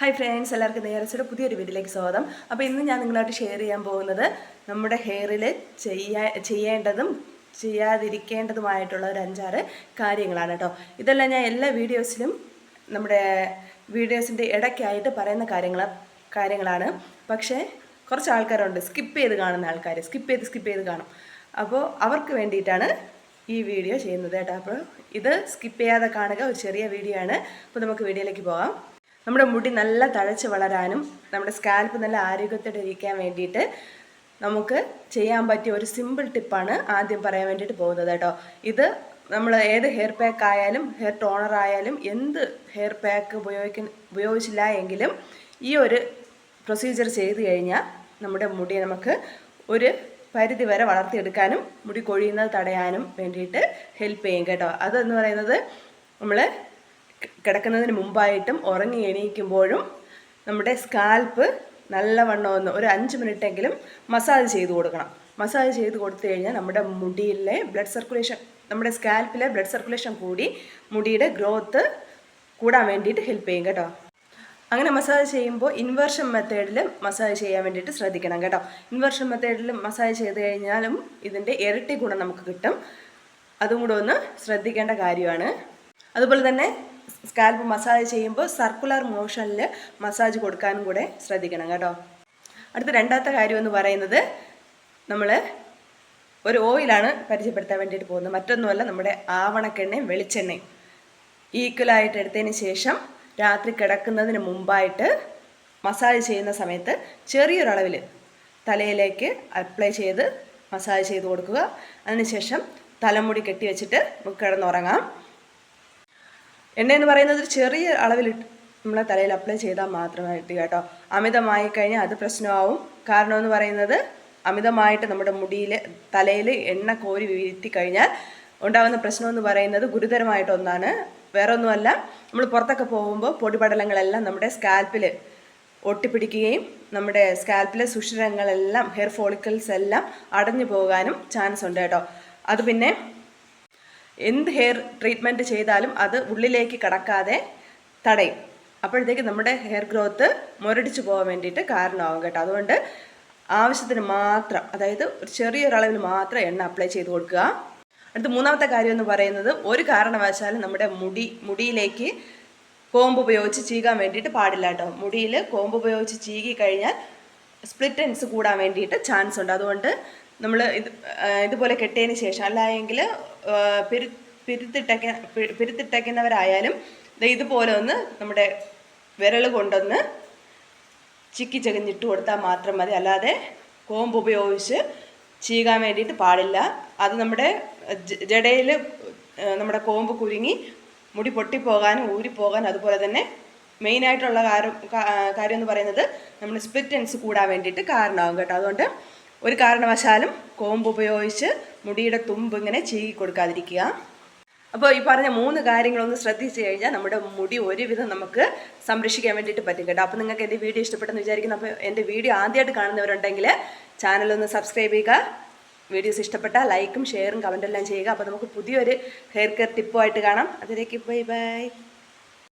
Hi friends എല്ലാവർക്കും നേരസിയുടെ പുതിയൊരു വീഡിയോയിലേക്ക് സ്വാഗതം. അപ്പോൾ ഇന്ന് ഞാൻ നിങ്ങളായിട്ട് ഷെയർ ചെയ്യാൻ പോകുന്നത് നമ്മുടെ ഹെയറിൽ ചെയ്യാ ചെയ്യേണ്ടതും ചെയ്യാതിരിക്കേണ്ടതുമായിട്ടുള്ള ഒരു അഞ്ചാറ് കാര്യങ്ങളാണ് കേട്ടോ. ഇതെല്ലാം ഞാൻ എല്ലാ വീഡിയോസിലും നമ്മുടെ വീഡിയോസിന്റെ ഇടയ്ക്കായിട്ട് പറയുന്ന കാര്യങ്ങൾ കാര്യങ്ങളാണ്. പക്ഷേ കുറച്ച് ആൾക്കാരുണ്ട് സ്കിപ്പ് ചെയ്ത് കാണുന്ന ആൾക്കാർ സ്കിപ്പ് ചെയ്ത് സ്കിപ്പ് ചെയ്ത് കാണും. അപ്പോൾ അവർക്ക് വേണ്ടിയിട്ടാണ് ഈ വീഡിയോ ചെയ്യുന്നത് കേട്ടോ. അപ്പോൾ ഇത് സ്കിപ്പ് ചെയ്യാതെ കാണുക ഒരു ചെറിയ വീഡിയോ ആണ്. അപ്പോൾ നമുക്ക് വീഡിയോയിലേക്ക് പോകാം. നമ്മുടെ മുടി നല്ല തഴച്ച് വളരാനും നമ്മുടെ സ്കാൽപ്പ് നല്ല ആരോഗ്യത്തോടെ ഇരിക്കാൻ വേണ്ടിയിട്ട് നമുക്ക് ചെയ്യാൻ പറ്റിയ ഒരു സിമ്പിൾ ടിപ്പാണ് ആദ്യം പറയാൻ വേണ്ടിയിട്ട് പോകുന്നത് കേട്ടോ. ഇത് നമ്മൾ ഏത് ഹെയർ പാക്ക് ആയാലും ഹെയർ ടോണർ ആയാലും എന്ത് ഹെയർ പാക്ക് ഉപയോഗിക്കുന്ന ഉപയോഗിച്ചില്ല എങ്കിലും ഈ ഒരു പ്രൊസീജിയർ ചെയ്ത് കഴിഞ്ഞാൽ നമ്മുടെ മുടി നമുക്ക് ഒരു പരിധി വരെ വളർത്തിയെടുക്കാനും മുടി കൊഴിയുന്നത് തടയാനും വേണ്ടിയിട്ട് ഹെൽപ്പ് ചെയ്യും കേട്ടോ. അതെന്ന് പറയുന്നത് നമ്മൾ കിടക്കുന്നതിന് മുമ്പായിട്ടും ഉറങ്ങി എണീക്കുമ്പോഴും നമ്മുടെ സ്കാൽപ്പ് നല്ലവണ്ണം ഒന്ന് ഒരു അഞ്ച് മിനിറ്റെങ്കിലും മസാജ് ചെയ്ത് കൊടുക്കണം. മസാജ് ചെയ്ത് കൊടുത്തു കഴിഞ്ഞാൽ നമ്മുടെ മുടിയിലെ ബ്ലഡ് സർക്കുലേഷൻ നമ്മുടെ സ്കാൽപ്പിലെ ബ്ലഡ് സർക്കുലേഷൻ കൂടി മുടിയുടെ ഗ്രോത്ത് കൂടാൻ വേണ്ടിയിട്ട് ഹെൽപ്പ് ചെയ്യും കേട്ടോ. അങ്ങനെ മസാജ് ചെയ്യുമ്പോൾ ഇൻവേർഷൻ മെത്തേഡിൽ മസാജ് ചെയ്യാൻ വേണ്ടിയിട്ട് ശ്രദ്ധിക്കണം കേട്ടോ. ഇൻവേർഷൻ മെത്തേഡിൽ മസാജ് ചെയ്ത് കഴിഞ്ഞാലും ഇതിന്റെ ഇരട്ടി ഗുണം നമുക്ക് കിട്ടും. അതും കൂടെ ഒന്ന് ശ്രദ്ധിക്കേണ്ട കാര്യമാണ്. അതുപോലെ തന്നെ സ്കാൽപ്പ് മസാജ് ചെയ്യുമ്പോൾ സർക്കുലർ മോഷനിൽ മസാജ് കൊടുക്കാനും കൂടെ ശ്രദ്ധിക്കണം കേട്ടോ. അടുത്ത രണ്ടാമത്തെ കാര്യം എന്ന് പറയുന്നത് നമ്മൾ ഒരു ഓയിലാണ് പരിചയപ്പെടുത്താൻ വേണ്ടിയിട്ട് പോകുന്നത്. മറ്റൊന്നുമല്ല നമ്മുടെ ആവണക്കെണ്ണയും വെളിച്ചെണ്ണയും. ഈക്വലായിട്ട് എടുത്തതിന് ശേഷം രാത്രി കിടക്കുന്നതിന് മുമ്പായിട്ട് മസാജ് ചെയ്യുന്ന സമയത്ത് ചെറിയൊരളവിൽ തലയിലേക്ക് അപ്ലൈ ചെയ്ത് മസാജ് ചെയ്ത് കൊടുക്കുക. അതിനുശേഷം തലമുടി കെട്ടി വെച്ചിട്ട് നമുക്ക് കിടന്നുറങ്ങാം. എണ്ണ എന്ന് പറയുന്നത് ഒരു ചെറിയ അളവിൽ നമ്മളെ തലയിൽ അപ്ലൈ ചെയ്താൽ മാത്രമായിട്ട് കേട്ടോ അമിതമായി കഴിഞ്ഞാൽ അത് പ്രശ്നമാവും. കാരണം എന്ന് പറയുന്നത് അമിതമായിട്ട് നമ്മുടെ മുടിയിൽ തലയിൽ എണ്ണ കോരി വീഴ്ത്തി കഴിഞ്ഞാൽ ഉണ്ടാകുന്ന പ്രശ്നം എന്ന് പറയുന്നത് ഗുരുതരമായിട്ട് ഒന്നാണ്. വേറെ ഒന്നുമല്ല നമ്മൾ പുറത്തൊക്കെ പോകുമ്പോൾ പൊടിപടലങ്ങളെല്ലാം നമ്മുടെ സ്കാൽപ്പിൽ ഒട്ടിപ്പിടിക്കുകയും നമ്മുടെ സ്കാൽപ്പിലെ സുഷിരങ്ങളെല്ലാം ഹെയർ ഫോളിക്കിൾസ് എല്ലാം അടഞ്ഞു പോകാനും ചാൻസ് ഉണ്ട് കേട്ടോ. അത് പിന്നെ എന്ത് ഹെയർ ട്രീറ്റ്മെന്റ് ചെയ്താലും അത് ഉള്ളിലേക്ക് കടക്കാതെ തടയും. അപ്പോഴത്തേക്ക് നമ്മുടെ ഹെയർ ഗ്രോത്ത് മുരടിച്ചു പോകാൻ വേണ്ടിയിട്ട് കാരണമാകും കേട്ടോ. അതുകൊണ്ട് ആവശ്യത്തിന് മാത്രം അതായത് ഒരു ചെറിയൊരളവിൽ മാത്രം എണ്ണ അപ്ലൈ ചെയ്ത് കൊടുക്കുക. അടുത്ത മൂന്നാമത്തെ കാര്യം എന്ന് പറയുന്നത് ഒരു കാരണവശാലും നമ്മുടെ മുടി മുടിയിലേക്ക് കോമ്പ് ഉപയോഗിച്ച് ചീകാൻ വേണ്ടിയിട്ട് പാടില്ല കേട്ടോ. മുടിയിൽ കോമ്പ് ഉപയോഗിച്ച് ചീകി കഴിഞ്ഞാൽ സ്പ്ലിറ്റ് എൻസ് കൂടാൻ വേണ്ടിയിട്ട് ചാൻസ് ഉണ്ട്. അതുകൊണ്ട് നമ്മൾ ഇത് ഇതുപോലെ കെട്ടിയതിന് ശേഷം അല്ലായെങ്കിൽ പെരു പെരുത്തിട്ടയ്ക്ക പെരുത്തിട്ടയ്ക്കുന്നവരായാലും ഇതുപോലെ ഒന്ന് നമ്മുടെ വിരൽ കൊണ്ടൊന്ന് ചിക്കി ചകഞ്ഞിട്ട് കൊടുത്താൽ മാത്രം മതി. അല്ലാതെ കോമ്പ് ഉപയോഗിച്ച് ചീകാൻ വേണ്ടിയിട്ട് പാടില്ല. അത് നമ്മുടെ ജടയിൽ നമ്മുടെ കോമ്പ് കുരുങ്ങി മുടി പൊട്ടിപ്പോകാനും ഊരിപ്പോകാനും അതുപോലെ തന്നെ മെയിനായിട്ടുള്ള കാര്യം കാര്യം എന്ന് പറയുന്നത് നമ്മുടെ സ്പ്ലിറ്റ് എൻസ് കൂടാൻ വേണ്ടിയിട്ട് കാരണമാകും കേട്ടോ. അതുകൊണ്ട് ഒരു കാരണവശാലും കോമ്പ് ഉപയോഗിച്ച് മുടിയുടെ തുമ്പ് ഇങ്ങനെ ചീകി കൊടുക്കാതിരിക്കുക. അപ്പോൾ ഈ പറഞ്ഞ മൂന്ന് കാര്യങ്ങളൊന്ന് ശ്രദ്ധിച്ചു കഴിഞ്ഞാൽ നമ്മുടെ മുടി ഒരുവിധം നമുക്ക് സംരക്ഷിക്കാൻ വേണ്ടിയിട്ട് പറ്റും കേട്ടോ. അപ്പോൾ നിങ്ങൾക്ക് എന്റെ വീഡിയോ ഇഷ്ടപ്പെട്ടെന്ന് വിചാരിക്കുന്നു. അപ്പോൾ എന്റെ വീഡിയോ ആദ്യമായിട്ട് കാണുന്നവരുണ്ടെങ്കിൽ ചാനലൊന്ന് സബ്സ്ക്രൈബ് ചെയ്യുക. വീഡിയോസ് ഇഷ്ടപ്പെട്ടാൽ ലൈക്കും ഷെയറും കമന്റെല്ലാം ചെയ്യുക. അപ്പോൾ നമുക്ക് പുതിയൊരു ഹെയർ കെയർ ടിപ്പുമായിട്ട് കാണാം. അതിലേക്ക് ബൈ ബൈ